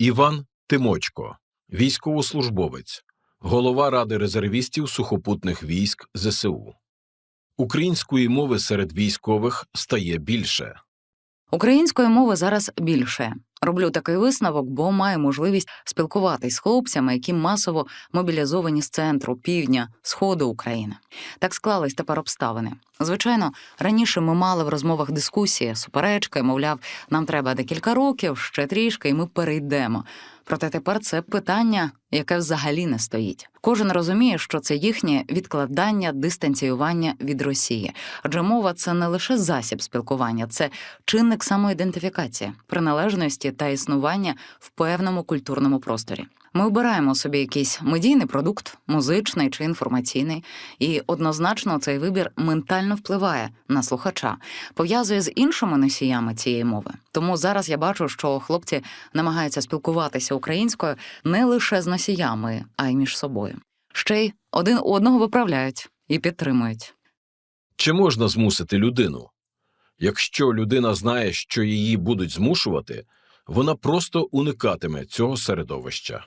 Іван Тимочко, військовослужбовець, голова Ради резервістів сухопутних військ ЗСУ. Української мови серед військових стає більше. Української мови зараз більше. Роблю такий висновок, бо маю можливість спілкуватись з хлопцями, які масово мобілізовані з центру, півдня, сходу України. Так склались тепер обставини. Звичайно, раніше ми мали в розмовах дискусії, суперечки, мовляв, нам треба декілька років, ще трішки, і ми перейдемо. Проте тепер це питання, яке взагалі не стоїть. Кожен розуміє, що це їхнє відкладання, дистанціювання від Росії. Адже мова це не лише засіб спілкування, це чинник самоідентифікації, приналежності та існування в певному культурному просторі. Ми обираємо собі якийсь медійний продукт, музичний чи інформаційний, і однозначно цей вибір ментально впливає на слухача, пов'язує з іншими носіями цієї мови. Тому зараз я бачу, що хлопці намагаються спілкуватися українською не лише з носіями, а й між собою. Ще й один одного виправляють і підтримують. Чи можна змусити людину? Якщо людина знає, що її будуть змушувати, вона просто уникатиме цього середовища.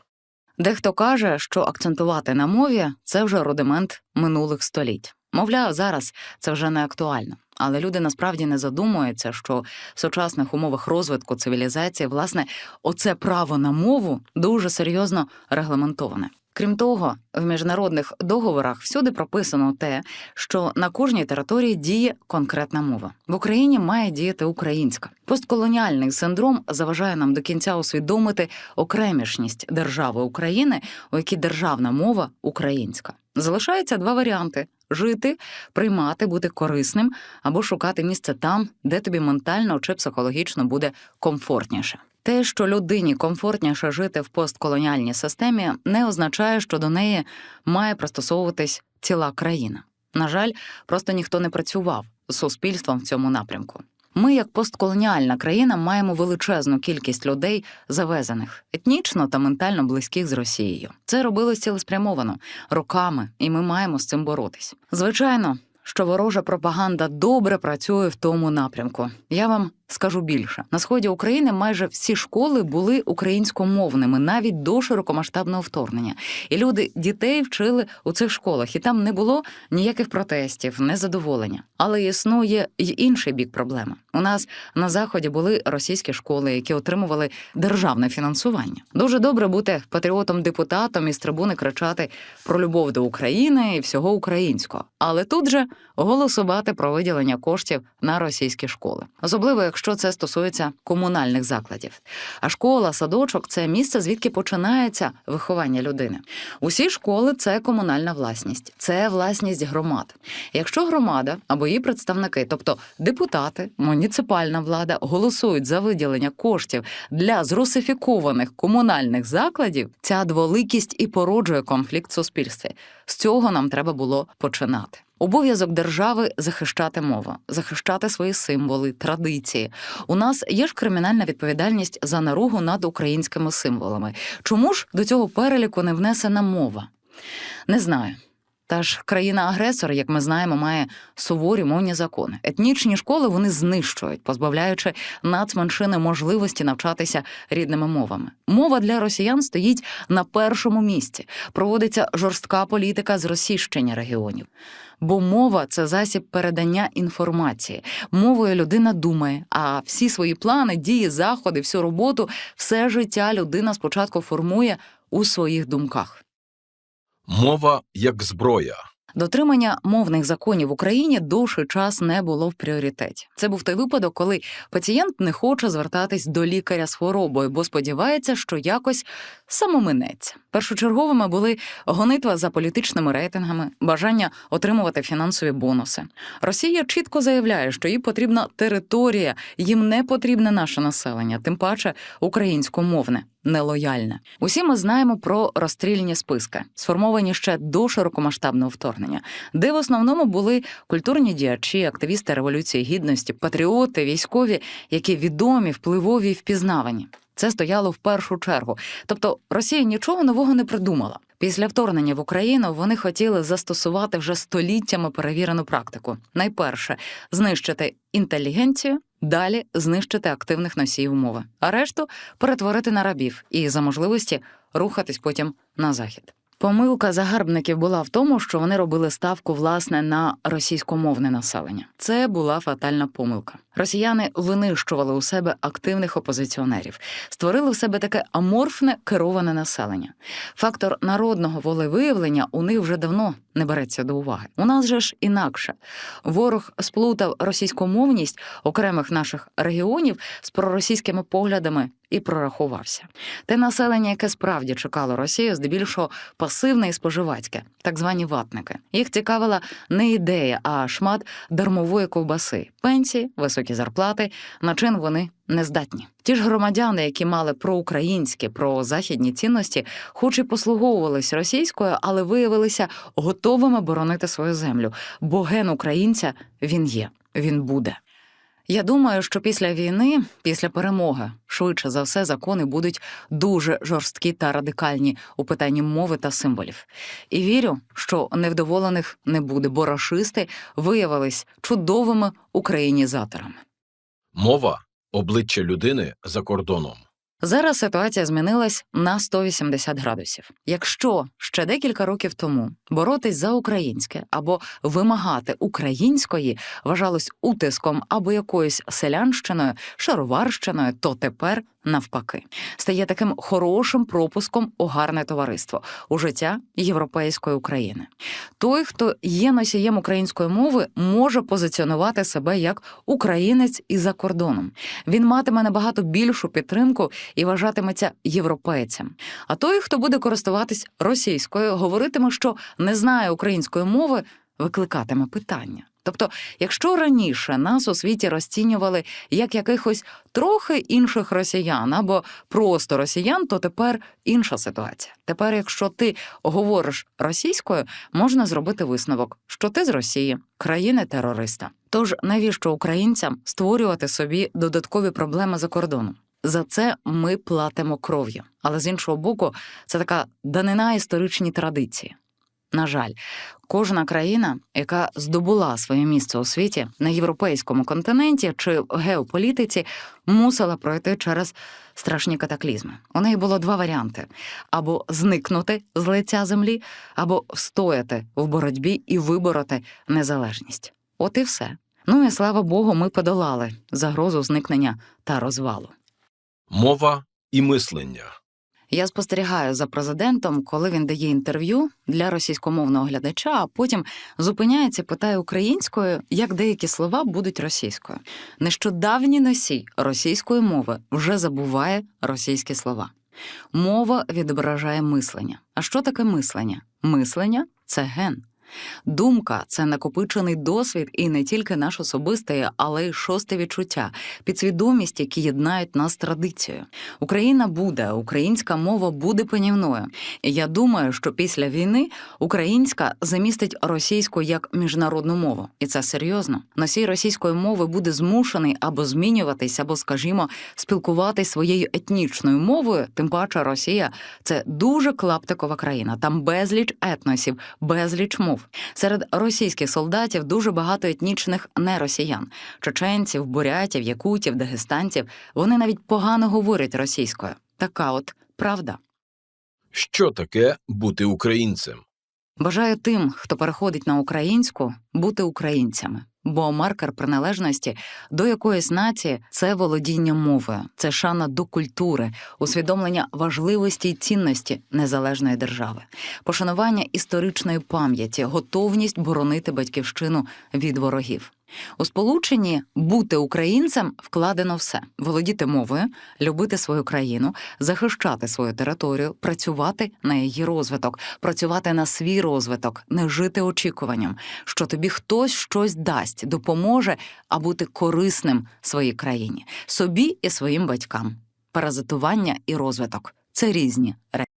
Дехто каже, що акцентувати на мові це вже рудимент минулих століть. Мовляв, зараз це вже не актуально. Але люди насправді не задумуються, що в сучасних умовах розвитку цивілізації, власне, оце право на мову дуже серйозно регламентоване. Крім того, в міжнародних договорах всюди прописано те, що на кожній території діє конкретна мова. В Україні має діяти українська. Постколоніальний синдром заважає нам до кінця усвідомити окремішність держави України, у якій державна мова українська. Залишаються два варіанти: жити, приймати, бути корисним або шукати місце там, де тобі ментально чи психологічно буде комфортніше. Те, що людині комфортніше жити в постколоніальній системі, не означає, що до неї має пристосовуватись ціла країна. На жаль, просто ніхто не працював з суспільством в цьому напрямку. Ми, як постколоніальна країна, маємо величезну кількість людей завезених, етнічно та ментально близьких з Росією. Це робилось цілеспрямовано роками, і ми маємо з цим боротись. Звичайно, що ворожа пропаганда добре працює в тому напрямку. Я вам скажу більше: на сході України майже всі школи були українськомовними навіть до широкомасштабного вторгнення. І люди дітей вчили у цих школах, і там не було ніяких протестів, незадоволення. Але існує й інший бік проблеми. У нас на заході були російські школи, які отримували державне фінансування. Дуже добре бути патріотом-депутатом і з трибуни кричати про любов до України і всього українського. Але тут же голосувати про виділення коштів на російські школи, особливо якщо це стосується комунальних закладів. А школа, садочок це місце, звідки починається виховання людини. Усі школи це комунальна власність, це власність громад. Якщо громада або її представники, тобто депутати, муніципальна влада, голосують за виділення коштів для зрусифікованих комунальних закладів, ця дволикість і породжує конфлікт в суспільстві. З цього нам треба було починати. Обов'язок держави захищати мову, захищати свої символи, традиції. У нас є ж кримінальна відповідальність за наругу над українськими символами. Чому ж до цього переліку не внесена мова? Не знаю. Та ж країна-агресор, як ми знаємо, має суворі мовні закони. Етнічні школи вони знищують, позбавляючи нацменшини можливості навчатися рідними мовами. Мова для росіян стоїть на першому місці. Проводиться жорстка політика з розсіщення регіонів. Бо мова це засіб передання інформації. Мовою людина думає, а всі свої плани, дії, заходи, всю роботу, все життя людина спочатку формує у своїх думках. Мова як зброя. Дотримання мовних законів в Україні довший час не було в пріоритеті. Це був той випадок, коли пацієнт не хоче звертатись до лікаря з хворобою, бо сподівається, що якось самоминеться. Першочерговими були гонитва за політичними рейтингами, бажання отримувати фінансові бонуси. Росія чітко заявляє, що їй потрібна територія, їм не потрібне наше населення, тим паче українськомовне. Нелояльне. Усі ми знаємо про розстрільні списки, сформовані ще до широкомасштабного вторгнення, де в основному були культурні діячі, активісти революції гідності, патріоти, військові, які відомі, впливові і впізнавані. Це стояло в першу чергу. Тобто Росія нічого нового не придумала. Після вторгнення в Україну вони хотіли застосувати вже століттями перевірену практику. Найперше знищити інтелігенцію, далі знищити активних носіїв мови, а решту перетворити на рабів і за можливості рухатись потім на захід. Помилка загарбників була в тому, що вони робили ставку власне на російськомовне населення. Це була фатальна помилка. Росіяни винищували у себе активних опозиціонерів, створили в себе таке аморфне кероване населення. Фактор народного волевиявлення у них вже давно не береться до уваги. У нас же ж інакше. Ворог сплутав російськомовність окремих наших регіонів з проросійськими поглядами і прорахувався. Те населення, яке справді чекало Росію, здебільшого пасивне і споживацьке, так звані ватники. Їх цікавила не ідея, а шмат дармової ковбаси, пенсії, високі зарплати. На чин вони не здатні. Ті ж громадяни, які мали проукраїнські, прозахідні цінності, хоч і послуговувались російською, але виявилися готовими боронити свою землю. Бо ген українця він є, він буде. Я думаю, що після війни, після перемоги, швидше за все, закони будуть дуже жорсткі та радикальні у питанні мови та символів. І вірю, що невдоволених не буде, бо рашисти виявились чудовими українізаторами. Мова обличчя людини за кордоном. Зараз ситуація змінилась на 180 градусів. Якщо ще декілька років тому боротись за українське або вимагати української вважалось утиском або якоюсь селянщиною, шароварщиною, то тепер навпаки стає таким хорошим пропуском у гарне товариство у життя європейської України. Той, хто є носієм української мови, може позиціонувати себе як українець і за кордоном. Він матиме набагато більшу підтримку і вважатиметься європейцем. А той, хто буде користуватись російською, говоритиме, що не знає української мови, викликатиме питання. Тобто, якщо раніше нас у світі розцінювали як якихось трохи інших росіян або просто росіян, то тепер інша ситуація. Тепер, якщо ти говориш російською, можна зробити висновок, що ти з Росії, країни терориста. Тож навіщо українцям створювати собі додаткові проблеми за кордоном? За це ми платимо кров'ю. Але з іншого боку, це така данина історичній традиції. На жаль, кожна країна, яка здобула своє місце у світі на європейському континенті чи геополітиці, мусила пройти через страшні катаклізми. У неї було два варіанти: або зникнути з лиця землі, або встояти в боротьбі і вибороти незалежність. От і все. Ну і слава Богу, ми подолали загрозу зникнення та розвалу. Мова і мислення. Я спостерігаю за президентом, коли він дає інтерв'ю для російськомовного глядача, а потім зупиняється, питає українською, як деякі слова будуть російською. Нещодавній носій російської мови вже забуває російські слова. Мова відображає мислення. А що таке мислення? Мислення це ген. Думка це накопичений досвід і не тільки наш особистий, але й шосте відчуття, підсвідомість, які єднають нас традицією. Україна буде, українська мова буде панівною. Я думаю, що після війни українська замістить російську як міжнародну мову, і це серйозно. Носій російської мови буде змушений або змінюватись, або, скажімо, спілкуватись своєю етнічною мовою. Тим паче, Росія це дуже клаптикова країна. Там безліч етносів, безліч мов. Серед російських солдатів дуже багато етнічних неросіян чеченців, бурятів, якутів, дагестанців. Вони навіть погано говорять російською. Така от правда. Що таке бути українцем? Бажаю тим, хто переходить на українську, бути українцями. Бо маркер приналежності до якоїсь нації це володіння мовою, це шана до культури, усвідомлення важливості й цінності незалежної держави, пошанування історичної пам'яті, готовність боронити батьківщину від ворогів. У сполученні бути українцем вкладено все: володіти мовою, любити свою країну, захищати свою територію, працювати на її розвиток, працювати на свій розвиток, не жити очікуванням, що тобі хтось щось дасть, допоможе, а бути корисним своїй країні, собі і своїм батькам. Паразитування і розвиток це різні речі.